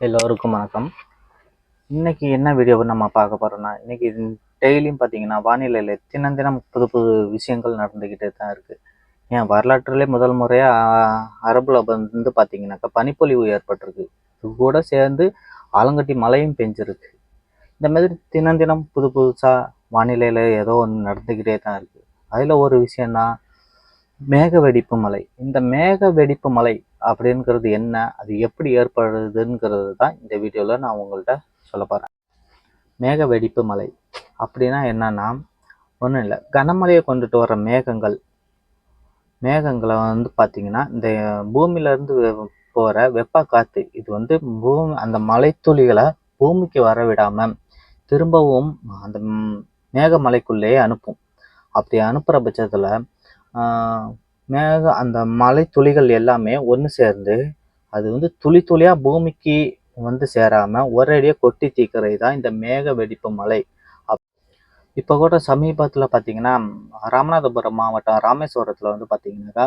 எல்லோருக்கும் வணக்கம். இன்னைக்கு என்ன வீடியோ நம்ம பார்க்க போகிறோன்னா இன்னைக்கு டெய்லியும் பார்த்தீங்கன்னா வானிலையில் தினம் தினம் புது புது விஷயங்கள் நடந்துக்கிட்டே தான் இருக்குது ஏன் வரலாற்றுலேயே முதல் முறையாக அரபுல வந்து பார்த்தீங்கன்னாக்கா பனிப்பொழிவு ஏற்பட்டிருக்கு. இது கூட சேர்ந்து ஆலங்கட்டி மழையும் பெஞ்சிருக்கு. இந்த மாதிரி தினம் தினம் புது புதுசாக வானிலையில் ஏதோ ஒன்று நடந்துக்கிட்டே தான் இருக்குது அதில் ஒரு விஷயம்னா மேக வெடிப்பு மலை இந்த மேக வெடிப்பு மலை அப்படிங்கிறது என்ன? அது எப்படி ஏற்படுதுங்கிறது தான் இந்த வீடியோவில் நான் உங்கள்கிட்ட சொல்ல போகிறேன் மேக வெடிப்பு மலை. அப்படின்னா என்னன்னா ஒன்றும் இல்லை. கனமழையை கொண்டுட்டு வர மேகங்கள். மேகங்களை வந்து பார்த்திங்கன்னா இந்த பூமியிலேருந்து போகிற வெப்ப காற்று இது வந்து பூமி அந்த மலைத்துளிகளை பூமிக்கு வர விடாமல் திரும்பவும் அந்த மேகமலைக்குள்ளேயே அனுப்பும். அப்படி அனுப்புகிற பட்சத்தில் மேக அந்த மலை துளிகள் எல்லாமே ஒன்று சேர்ந்து அது வந்து துளி துளியாக பூமிக்கு வந்து சேராமல் ஒரேடியாக கொட்டி தீக்கிறது தான் இந்த மேக வெடிப்பு மலை. அப் இப்போ கூட சமீபத்தில் பார்த்தீங்கன்னா ராமநாதபுரம் மாவட்டம் ராமேஸ்வரத்தில் வந்து பார்த்தீங்கன்னாக்கா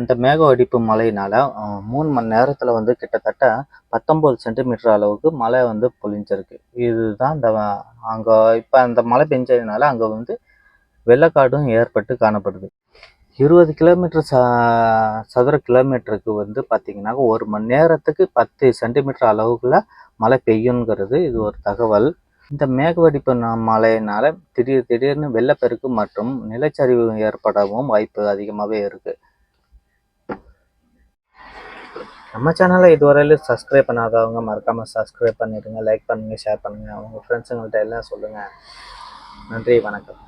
இந்த மேக வெடிப்பு மலையினால் மூணு மணி நேரத்தில் வந்து கிட்டத்தட்ட பத்தொம்பது சென்டிமீட்டர் அளவுக்கு மழை வந்து பொழிஞ்சிருக்கு. இதுதான் இந்த அங்கே இப்போ அந்த மழை பெஞ்சதுனால அங்கே வந்து வெள்ளக்காடும் ஏற்பட்டு காணப்படுது. இருபது கிலோமீட்டர் ச சதுர கிலோமீட்டருக்கு வந்து பார்த்திங்கன்னா ஒரு மணி நேரத்துக்கு பத்து சென்டிமீட்டர் அளவுக்குள்ள மழை பெய்யுங்கிறது இது ஒரு தகவல். இந்த மேகவெடிப்பு மழையினால் திடீர் திடீர்னு வெள்ளப்பெருக்கு மற்றும் நிலச்சரிவு ஏற்படவும் வாய்ப்பு அதிகமாகவே இருக்குது நம்ம சேனலை இதுவரையிலும் சப்ஸ்கிரைப் பண்ணாதவங்க மறக்காமல் சப்ஸ்கிரைப் பண்ணிடுங்க லைக் பண்ணுங்கள் ஷேர் பண்ணுங்கள் உங்கள் ஃப்ரெண்ட்ஸுங்கள்ட்ட எல்லாம் சொல்லுங்கள் நன்றி வணக்கம்.